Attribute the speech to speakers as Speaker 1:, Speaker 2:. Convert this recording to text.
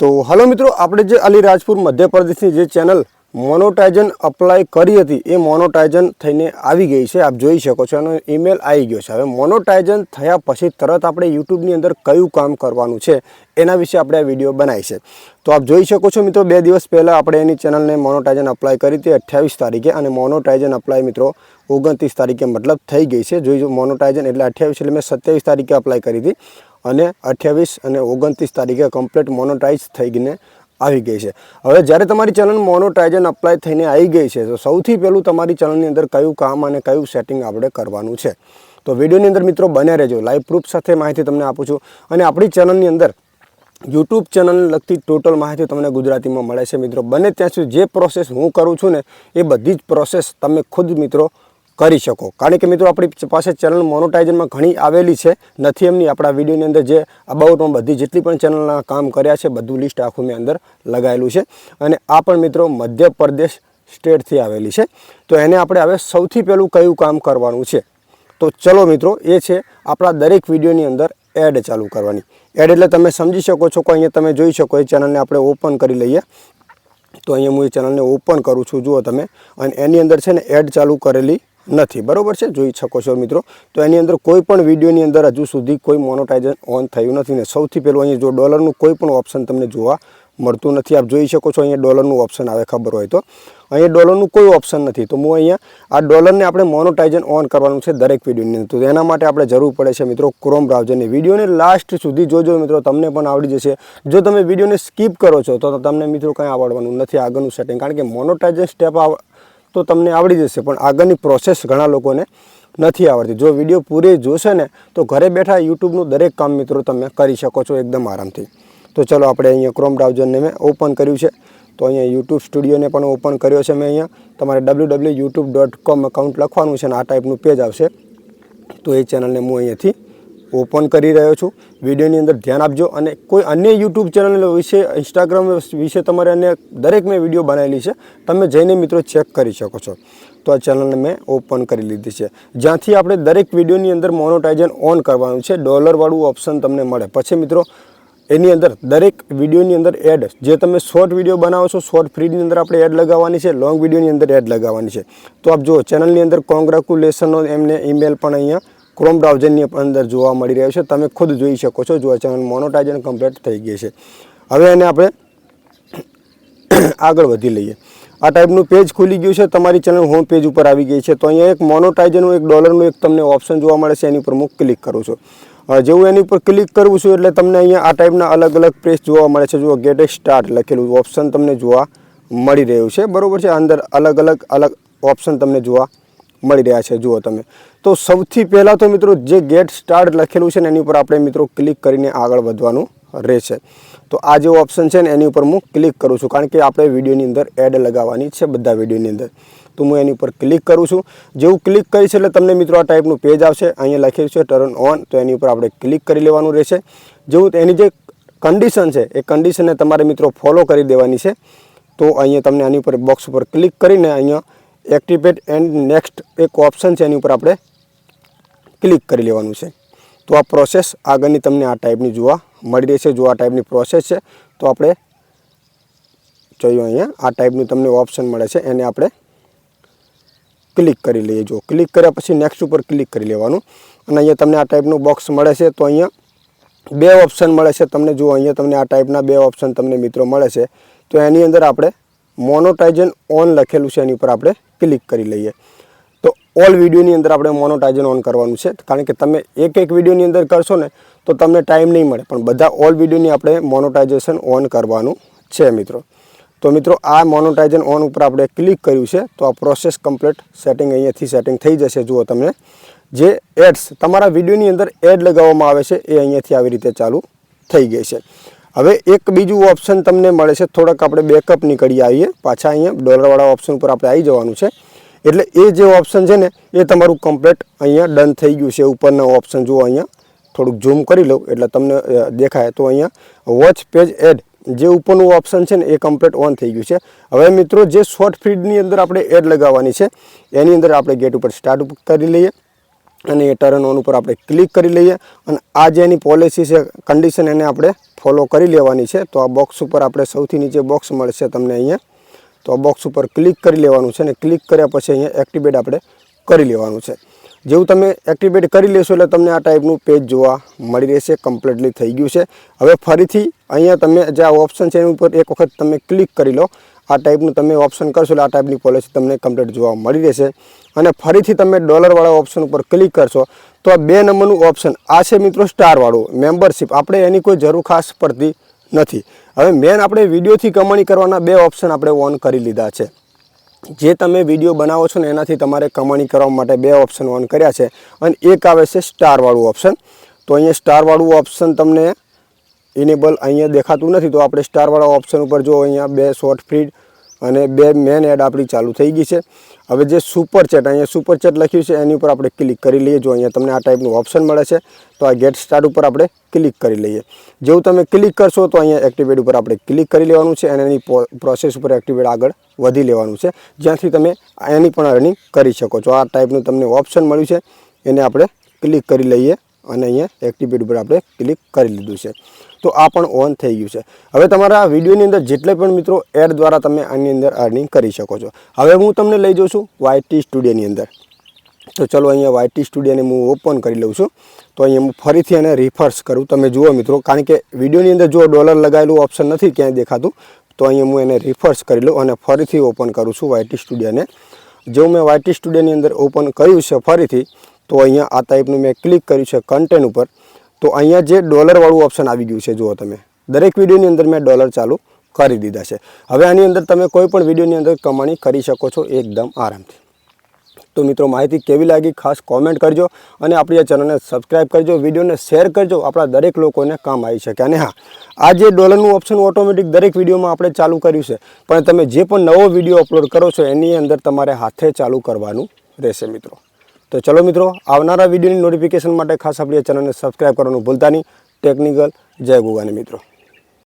Speaker 1: તો હાલો મિત્રો, આપણે જે અલીરાજપુર મધ્યપ્રદેશની જે ચેનલ મોનોટાઇઝન અપ્લાય કરી હતી, એ મોનોટાઇઝન થઈને આવી ગઈ છે. આપ જોઈ શકો છો, એનો ઈમેલ આવી ગયો છે. હવે મોનોટાઇઝન થયા પછી તરત આપણે યુટ્યુબની અંદર કયું કામ કરવાનું છે, એના વિશે આપણે આ વીડિયો બનાવી છે. તો આપ જોઈ શકો છો મિત્રો, બે દિવસ પહેલાં આપણે એની ચેનલને મોનોટાઇઝન અપ્લાય કરી હતી, અઠ્યાવીસ તારીખે, અને મોનોટાઇઝન અપ્લાય મિત્રો, ઓગણત્રીસ તારીખે મતલબ થઈ ગઈ છે. જોઈ મોનોટાઇઝન એટલે અઠ્યાવીસ એટલે મેં સત્યાવીસ તારીખે અપ્લાય કરી હતી. અને અઠ્યાવીસ અને ઓગણત્રીસ તારીખે કમ્પ્લીટ મોનોટાઇઝ થઈને આવી ગઈ છે. હવે જ્યારે તમારી ચલણ મોનોટાઇઝન અપ્લાય થઈને આવી ગઈ છે, તો સૌથી પહેલું તમારી ચલણની અંદર કયું કામ અને કયું સેટિંગ આપણે કરવાનું છે. તો વિડીયોની અંદર મિત્રો બન્યા રહેજો. લાઈવ પ્રૂફ સાથે માહિતી તમને આપું છું. અને આપણી ચેનલની અંદર યુટ્યુબ ચેનલને લગતી ટોટલ માહિતી તમને ગુજરાતીમાં મળે છે. મિત્રો, બને ત્યાં સુધી જે પ્રોસેસ હું કરું છું ને, એ બધી જ પ્રોસેસ તમે ખુદ મિત્રો કરી શકો. કારણ કે મિત્રો આપણી પાસે ચેનલ મોનોટાઇઝનમાં ઘણી આવેલી છે. નથી એમની આપણા વિડીયોની અંદર જે અબાઉટમાં બધી જેટલી પણ ચેનલના કામ કર્યા છે, બધું લિસ્ટ આખું મેં અંદર લગાવેલું છે. અને આ પણ મિત્રો મધ્યપ્રદેશ સ્ટેટથી આવેલી છે. તો એને આપણે હવે સૌથી પહેલું કયું કામ કરવાનું છે? તો ચલો મિત્રો, એ છે આપણા દરેક વિડીયોની અંદર એડ ચાલુ કરવાની. એડ એટલે તમે સમજી શકો છો કે અહીંયા તમે જોઈ શકો, એ ચેનલને આપણે ઓપન કરી લઈએ. તો અહીંયા હું એ ચેનલને ઓપન કરું છું, જુઓ તમે. અને એની અંદર છે ને એડ ચાલુ કરેલી નથી. બરોબર છે? જોઈ શકો છો મિત્રો. તો એની અંદર કોઈ પણ વિડીયોની અંદર હજુ સુધી કોઈ મોનોટાઇઝન ઓન થયું નથી ને સૌથી પહેલું અહીંયા જો ડોલરનું કોઈ પણ ઓપ્શન તમને જોવા મળતું નથી. આપ જોઈ શકો છો અહીંયા ડોલરનું ઓપ્શન આવે ખબર હોય તો. અહીંયા ડોલરનું કોઈ ઓપ્શન નથી. તો હું અહીંયા આ ડોલરને આપણે મોનોટાઇઝન ઓન કરવાનું છે દરેક વિડીયોની અંદર. તો એના માટે આપણે જરૂર પડે છે મિત્રો ક્રોમ બ્રાઉઝરની વિડીયોને લાસ્ટ સુધી જોજો મિત્રો, તમને પણ આવડી જશે. જો તમે વિડીયોને સ્કીપ કરો છો, તો તમને મિત્રો કંઈ આવડવાનું નથી આગળનું સેટિંગ કારણ કે મોનોટાઇઝન સ્ટેપ તો તમને આવડી જશે, પણ આગળની પ્રોસેસ ઘણા લોકોને નથી આવડતી. જો વીડિયો પૂરી જોશે ને, તો ઘરે બેઠા યુટ્યુબનું દરેક કામ મિત્રો તમે કરી શકો છો એકદમ આરામથી. તો ચલો આપણે અહીંયા ક્રોમ બ્રાઉઝરને મેં ઓપન કર્યું છે. તો અહીંયા યુટ્યુબ સ્ટુડિયોને પણ ઓપન કર્યો છે મેં અહીંયા. તમારે W W YouTube dot com account લખવાનું છે અને આ ટાઈપનું પેજ આવશે. તો એ ચેનલને હું અહીંયાથી ઓપન કરી રહ્યો છું. વિડીયોની અંદર ધ્યાન આપજો અને કોઈ અન્ય યુટ્યુબ ચેનલ વિશે ઇન્સ્ટાગ્રામ વિશે તમારે અન્ય દરેક મેં વીડિયો બનાવેલી છે, તમે જઈને મિત્રો ચેક કરી શકો છો. તો આ ચેનલને મેં ઓપન કરી લીધી છે. જ્યાંથી આપણે દરેક વિડીયોની અંદર મોનોટાઇઝન ઓન કરવાનું છે. ડોલરવાળું ઓપ્શન તમને મળે. પછી મિત્રો, એની અંદર દરેક વિડીયોની અંદર એડ જે તમે શોર્ટ વીડિયો બનાવો છો શોર્ટ ફ્રીની અંદર આપણે એડ લગાવવાની છે લોંગ વિડીયોની અંદર એડ લગાવવાની છે. તો આપ જુઓ, ચેનલની અંદર કોંગ્રેચ્યુલેશનનો એમને ઈમેલ પણ અહીંયા ક્રોમ બ્રાઉઝરની અંદર જોવા મળી રહ્યો છે. તમે ખુદ જોઈ શકો છો. જો આ ચેનલ મોનોટાઇઝન કમ્પ્લીટ થઈ ગઈ છે. હવે એને આપણે આગળ વધી લઈએ. આ ટાઈપનું પેજ ખુલી ગયું છે. તમારી ચેનલ હોમ પેજ ઉપર આવી ગઈ છે. તો અહીંયા એક મોનોટાઇઝનનું એક ડોલરનું એક તમને ઓપ્શન જોવા મળે છે. એની ઉપર હું ક્લિક કરું છું. જેવું એની ઉપર ક્લિક કરું છું એટલે તમને અહીંયા આ ટાઈપના અલગ અલગ પ્રેસ જોવા મળે છે. જુઓ ગેટ સ્ટાર્ટ લખેલું ઓપ્શન તમને જોવા મળી રહ્યું છે. બરોબર છે? અંદર અલગ અલગ અલગ ઓપ્શન તમને જોવા મળી રહ્યા છે. જુઓ તમે. તો સૌથી પહેલાં તો મિત્રો જે ગેટ સ્ટાર્ટ લખેલું છે ને એની ઉપર આપણે મિત્રો ક્લિક કરીને આગળ વધવાનું રહેશે. તો આ જે ઓપ્શન છે ને એની ઉપર હું ક્લિક કરું છું. કારણ કે આપણે વિડીયોની અંદર એડ લગાવવાની છે બધા વિડીયોની અંદર. તો હું એની ઉપર ક્લિક કરું છું. જેવું ક્લિક કરીશ એટલે તમને મિત્રો આ ટાઈપનું પેજ આવશે. અહીંયા લખેલું છે ટર્ન ઓન તો એની ઉપર આપણે ક્લિક કરી લેવાનું રહેશે. જેવું એની જે કન્ડિશન છે, એ કન્ડિશનને તમારે મિત્રો ફોલો કરી દેવાની છે. તો અહીંયા તમને આની ઉપર બોક્સ ઉપર ક્લિક કરીને અહીંયા એક્ટિવેટ એન્ડ નેક્સ્ટ એક ઓપ્શન છે એની ઉપર આપણે ક્લિક કરી લેવાનું છે. તો આ પ્રોસેસ આગળની તમને આ ટાઈપની જોવા મળી રહેશે. જો આ ટાઈપની પ્રોસેસ છે, તો આપણે જોયું અહીંયા આ ટાઈપનું તમને ઓપ્શન મળે છે. એને આપણે ક્લિક કરી લઈએ. જો ક્લિક કર્યા પછી નેક્સ્ટ ઉપર ક્લિક કરી લેવાનું. અને અહીંયા તમને આ ટાઈપનું બોક્સ મળે છે. તો અહીંયા બે ઓપ્શન મળે છે તમને. જો અહીંયા તમને આ ટાઈપના બે ઓપ્શન તમને મિત્રો મળે છે, તો એની અંદર આપણે મોનોટાઇઝન ઓન લખેલું છે, એની ઉપર આપણે ક્લિક કરી લઈએ. તો ઓલ વિડીયોની અંદર આપણે મોનોટાઇઝન ઓન કરવાનું છે. કારણ કે તમે એક એક વિડીયોની અંદર કરશો ને, તો તમને ટાઈમ નહીં મળે. પણ બધા ઓલ વિડીયોની આપણે મોનોટાઇઝેશન ઓન કરવાનું છે, મિત્રો. તો મિત્રો, આ મોનોટાઇઝન ઓન ઉપર આપણે ક્લિક કર્યું છે, તો આ પ્રોસેસ કમ્પ્લીટ સેટિંગ અહીંયાથી સેટિંગ થઈ જશે. જુઓ તમને. જે એડ્સ તમારા વિડીયોની અંદર એડ લગાવવામાં આવે છે, એ અહીંયાથી આવી રીતે ચાલુ થઈ ગઈ છે. હવે એક બીજું ઓપ્શન તમને મળે છે. થોડાક આપણે બેકઅપ નીકળી આવીએ. પાછા અહીંયા ડોલરવાળા ઓપ્શન ઉપર આપણે આવી જવાનું છે. એટલે એ જે ઓપ્શન છે ને, એ તમારું કમ્પ્લેટ અહીંયા ડન થઈ ગયું છે. ઉપરના ઓપ્શન જુઓ અહીંયા. થોડુંક ઝૂમ કરી લઉં, એટલે તમને દેખાય. તો અહીંયા વોચ પેજ એડ જે ઉપરનું ઓપ્શન છે ને, એ કમ્પ્લેટ ઓન થઈ ગયું છે. હવે મિત્રો, જે શોર્ટ ફીડની અંદર આપણે એડ લગાવવાની છે, એની અંદર આપણે ગેટ ઉપર સ્ટાર્ટ કરી લઈએ. અને એ ટર્ન ઓન ઉપર આપણે ક્લિક કરી લઈએ અને આ જે એની પોલિસી છે કન્ડિશન એને આપણે ફોલો કરી લેવાની છે. તો આ બોક્સ ઉપર આપણે સૌથી નીચે બોક્સ મળશે તમને અહીંયા. તો આ બોક્સ ઉપર ક્લિક કરી લેવાનું છે અને ક્લિક કર્યા પછી અહીંયા એક્ટિવેટ આપણે કરી લેવાનું છે. જેવું તમે એક્ટિવેટ કરી લેશો એટલે તમને આ ટાઈપનું પેજ જોવા મળી રહેશે કમ્પ્લીટલી થઈ ગયું છે. હવે ફરીથી અહીંયા તમે જે આ ઓપ્શન છે એની ઉપર એક વખત તમે ક્લિક કરી લો. આ ટાઈપનું તમે ઓપ્શન કરશો એટલે આ ટાઈપની પોલિસી તમને કમ્પ્લીટ જોવા મળી રહેશે. અને ફરીથી તમે ડોલરવાળા ઓપ્શન ઉપર ક્લિક કરશો, તો આ બે નંબરનું ઓપ્શન આ છે મિત્રો સ્ટારવાળું મેમ્બરશિપ આપણે એની કોઈ જરૂર ખાસ પડતી નથી. હવે મેન આપણે વિડીયોથી કમાણી કરવાના બે ઓપ્શન આપણે ઓન કરી લીધા છે. જે તમે વીડિયો બનાવો છો ને એનાથી તમારે કમાણી કરવા માટે બે ઓપ્શન ઓન કર્યા છે. અને એક આવે છે સ્ટારવાળું ઓપ્શન તો અહીંયા સ્ટારવાળું ઓપ્શન તમને ઇનેબલ અહીંયા દેખાતું નથી, તો આપણે સ્ટારવાળા ઓપ્શન ઉપર જો અહીંયા બે શોર્ટ ફીડ અને બે મેન એડ આપણી ચાલુ થઈ ગઈ છે. હવે જે સુપર ચેટ અહીંયા સુપર ચેટ લખ્યું છે, એની ઉપર આપણે ક્લિક કરી લઈએ. જો અહીંયા તમને આ ટાઈપનું ઓપ્શન મળે છે, તો આ ગેટ સ્ટાર્ટ ઉપર આપણે ક્લિક કરી લઈએ. જેવું તમે ક્લિક કરશો, તો અહીંયા એક્ટિવેટ ઉપર આપણે ક્લિક કરી લેવાનું છે અને એની પ્રોસેસ ઉપર એક્ટિવેટ આગળ વધી લેવાનું છે. જ્યાંથી તમે એની પણ અર્નિંગ કરી શકો છો. આ ટાઈપનું તમને ઓપ્શન મળ્યું છે, એને આપણે ક્લિક કરી લઈએ અને અહીંયા એક્ટિવેટ ઉપર આપણે ક્લિક કરી લીધું છે. તો આ પણ ઓન થઈ ગયું છે. હવે તમારા વિડીયોની અંદર જેટલે પણ મિત્રો એડ દ્વારા તમે આની અંદર અર્નિંગ કરી શકો છો. હવે હું તમને લઈ જાઉં છું વાયટી સ્ટુડિયોની અંદર. તો ચલો અહીંયા વાયટી સ્ટુડિયોને હું ઓપન કરી લઉં છું. તો અહીંયા હું ફરીથી એને રિફર્સ કરું. તમે જુઓ મિત્રો, કારણ કે વિડીયોની અંદર જો ડોલર લગાવેલું ઓપ્શન નથી ક્યાંય દેખાતું, તો અહીંયા હું એને રિફર્સ કરી લઉં અને ફરીથી ઓપન કરું છું વાયટી સ્ટુડિયોને જો મેં વાયટી સ્ટુડિયોની અંદર ઓપન કર્યું છે ફરીથી, તો અહીંયા આ ટાઈપનું મેં ક્લિક કર્યું છે કન્ટેન્ટ ઉપર. તો અહીંયા જે ડોલરવાળું ઓપ્શન આવી ગયું છે, જુઓ તમે. દરેક વિડીયોની અંદર મેં ડોલર ચાલુ કરી દીધા છે. હવે આની અંદર તમે કોઈ પણ વિડીયોની અંદર કમાણી કરી શકો છો એકદમ આરામથી. તો મિત્રો, માહિતી કેવી લાગી ખાસ કોમેન્ટ કરજો અને આપણી આ ચેનલને સબસ્ક્રાઈબ કરજો, વિડીયોને શેર કરજો, આપણા દરેક લોકોને કામ આવી શકે. અને હા, આ જે ડોલરનું ઓપ્શન ઓટોમેટિક દરેક વિડીયોમાં આપણે ચાલુ કર્યું છે, પણ તમે જે પણ નવો વીડિયો અપલોડ કરો છો, એની અંદર તમારે હાથે ચાલુ કરવાનું રહેશે મિત્રો. તો ચલો મિત્રો, આવનારા વિડીયોની નોટિફિકેશન માટે ખાસ આપણી ચેનલને સબસ્ક્રાઈબ કરવાનું ભૂલતા નહીં. ટેકનિકલ જય ગુગાને મિત્રો.